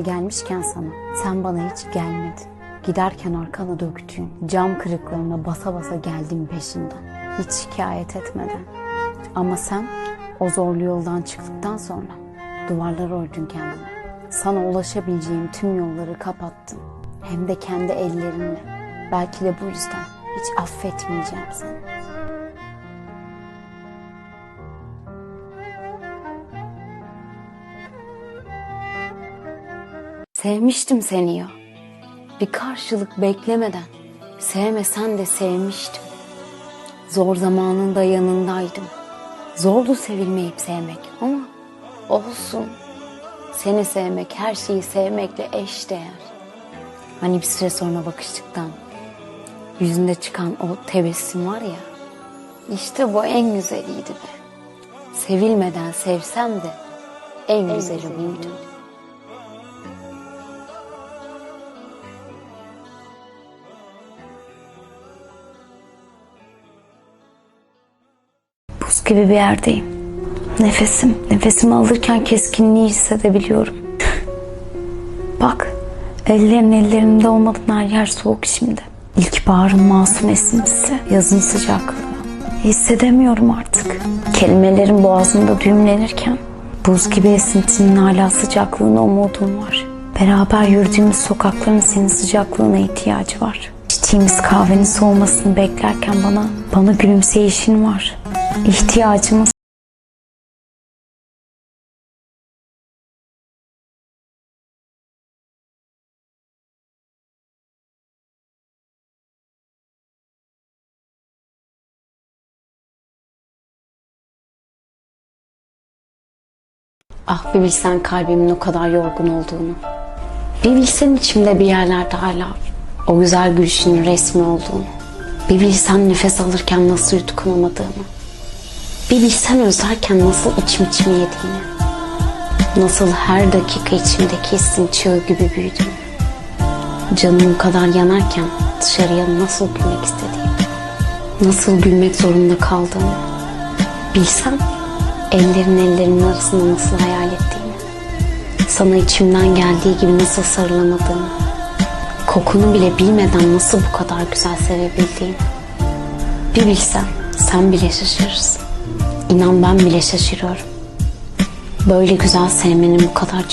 gelmişken sana sen bana hiç gelmedin. Giderken arkana döktüğün cam kırıklarına basa basa geldim peşinden. Hiç şikayet etmeden. Ama sen o zorlu yoldan çıktıktan sonra duvarlar ördün kendine. Sana ulaşabileceğim tüm yolları kapattın. Hem de kendi ellerinle. Belki de bu yüzden hiç affetmeyeceğim seni. Sevmiştim seni ya. Bir karşılık beklemeden. Sevmesen de sevmiştim. Zor zamanında yanındaydım. Zordu sevilmeyip sevmek ama olsun. Seni sevmek her şeyi sevmekle eş değer. Hani bir süre sonra bakıştıktan yüzünde çıkan o tebessüm var ya. İşte bu en güzeliydi be. Sevilmeden sevsem de en, güzeli buydu. Gibi bir yerdeyim. Nefesim, nefesimi alırken keskinliği hissedebiliyorum. Bak, ellerin ellerimde olmadan her yer soğuk şimdi. İlkbaharın masum esintisi, yazın sıcaklığı. Hissedemiyorum artık. Kelimelerin boğazımda düğümlenirken buz gibi esintinin hala sıcaklığına umudum var. Beraber yürüdüğümüz sokakların senin sıcaklığına ihtiyacı var. İçtiğimiz kahvenin soğumasını beklerken bana, bana gülümseyişin var. İhtiyacımız Ah bir bilsen kalbimin o kadar yorgun olduğunu. Bir bilsen içimde bir yerlerde hala o güzel gülüşünün resmi olduğunu. Bir bilsen nefes alırken nasıl yutkunamadığımı. Bir bilsen özlerken nasıl içim içimi yediğini. Nasıl her dakika içimdeki hissin çığ gibi büyüdüğünü. Canım kadar yanarken dışarıya nasıl gülmek istediğimi. Nasıl gülmek zorunda kaldığımı. Bilsem ellerin ellerimin arasında nasıl hayal ettiğimi. Sana içimden geldiği gibi nasıl sarılamadığımı. Kokunu bile bilmeden nasıl bu kadar güzel sevebildiğimi. Bir bilsen sen bile şaşırırsın. İnan ben bile şaşırıyorum. Böyle güzel sevmenin bu kadar